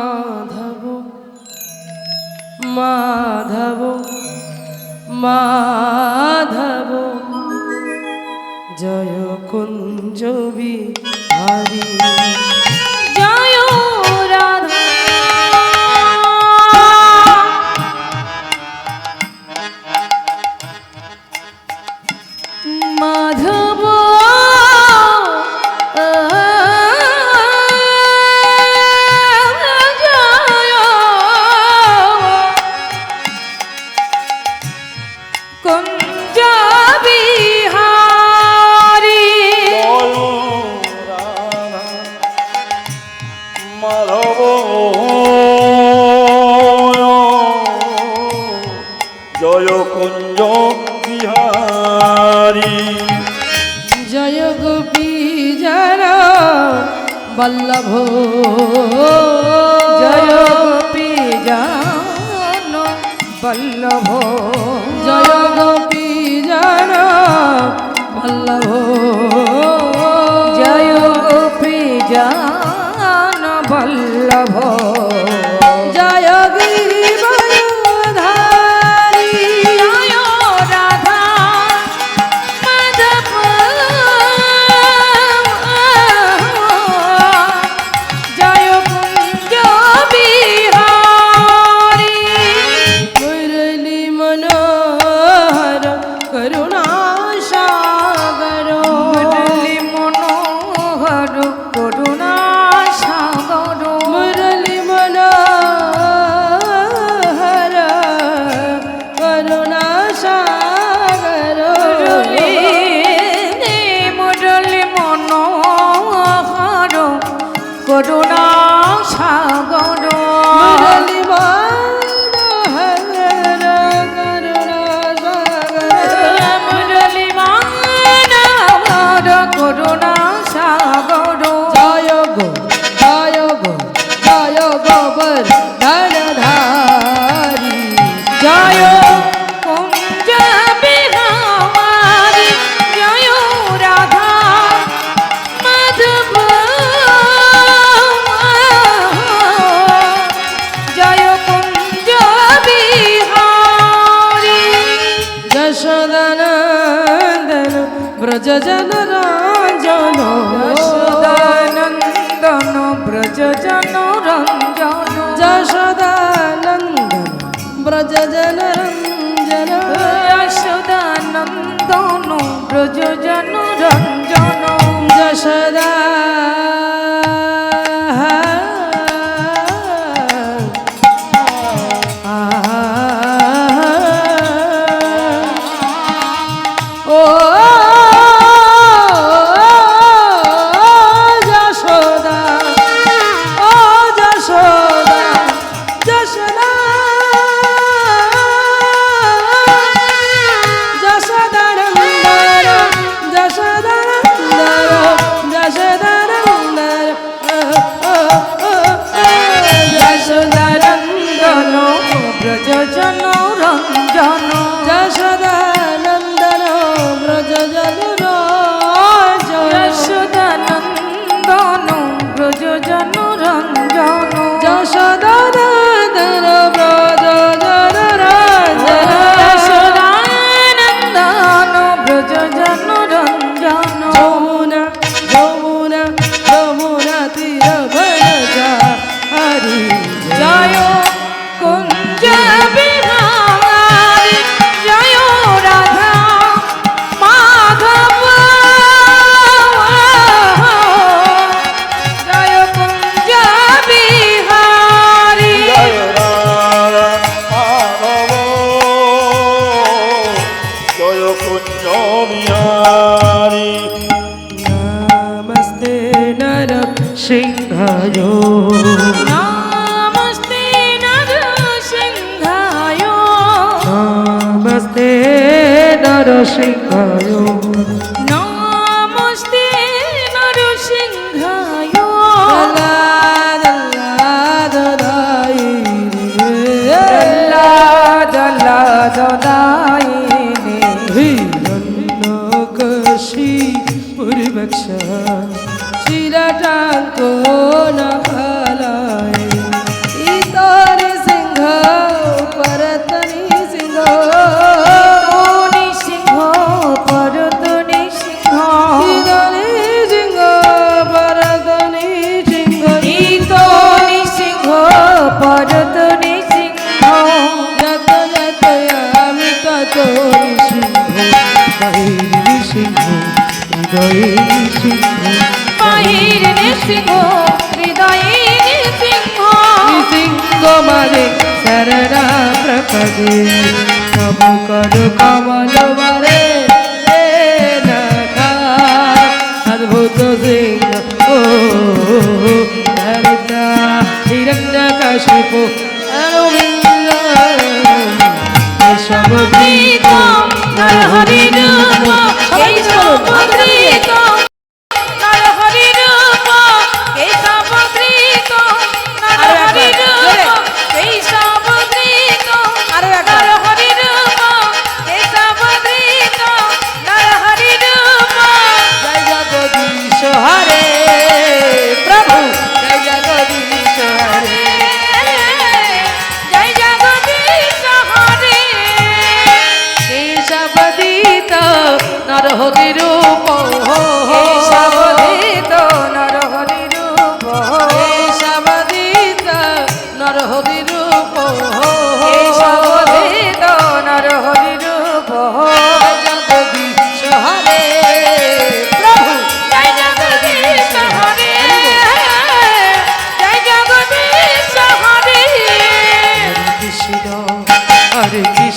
মাধব মাধব মাধব জয় কুঞ্জবি হরি মাধব বল্লভ। জয় গোপী জন বল্লভ। জয় গোপী জন ব্রজ রঞ্জন যশোদানন্দন ব্রজ জন রঞ্জন। যশোদানন্দন ব্রজ জন রঞ্জন। যশোদানন্দন ব্রজ জন রঞ্জন। যশোদা জনু রঞ্জন যশোদা હજુ হৃদয়ে সিংহ মায়ের নৃসিংহ হৃদয়ে নৃসিংহ। সিংহ মারে শরণা প্রপদে কব কর কমল মারে অদ্ভুত সিংহ ও ধরিতা সব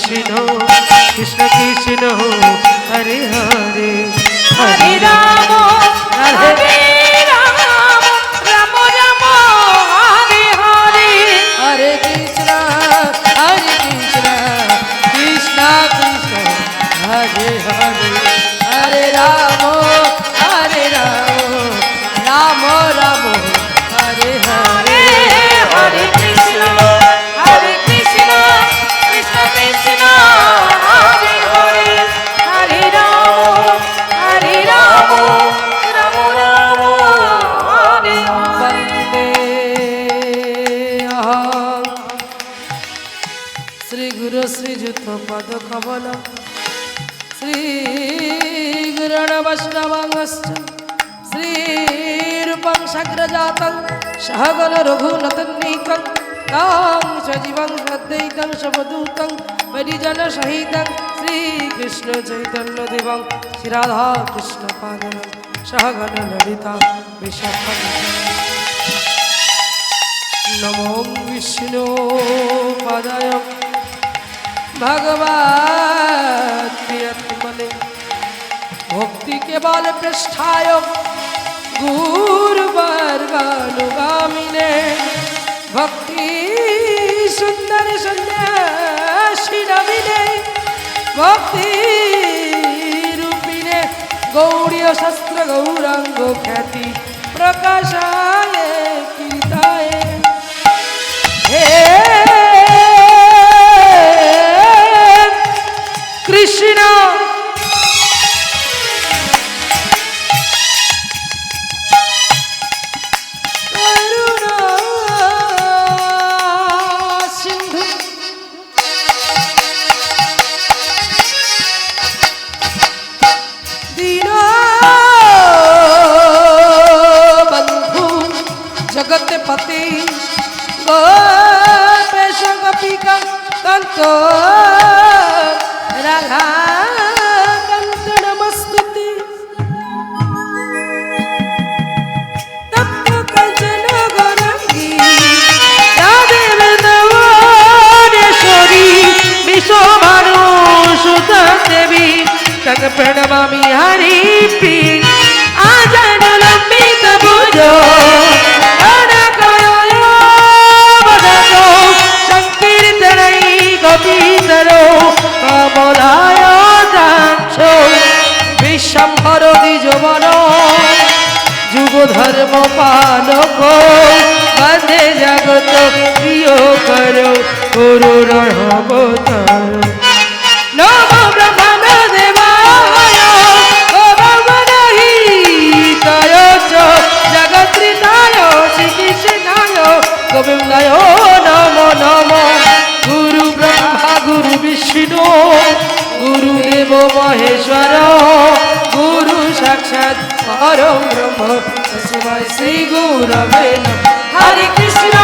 কৃষ্ণ পদ কমল শ্রী গুরুণ বৈষ্ণবাংশ্চ শ্রী রূপং সাগ্রজাতং সহগণ রঘুনতন্নিকং তাং সজীবং শ্রদ্ধৈতং শবদূতং পরিজন সহিতং শ্রীকৃষ্ণ প্রিয়তমনে ভক্তি কেবল পৃষ্ঠায় গুরুবর্গানুগামিনে ভক্তি সুন্দর সন্ন্যাসী নমিনে, ভক্তি রূপিণে গৌরীয় শাস্ত্র গৌরাঙ্গ খ্যাতি প্রকাশায় জগত প্রিয় কর গুরু রণবতার নম ব্রহ্মণ দেবায় ও ভগবনহি তয় চ জগত্রিতায় শ্রীকৃষ্ণায়, গোবিন্দায় নম নম। গুরু ব্রহ্মা, গুরু বিষ্ণু গুরুদেব মহেশ্বর, গুরু সাক্ষাৎ পরম ব্রহ্ম। শ্রী গুরবে নমঃ। হরে কৃষ্ণ।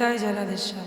detall.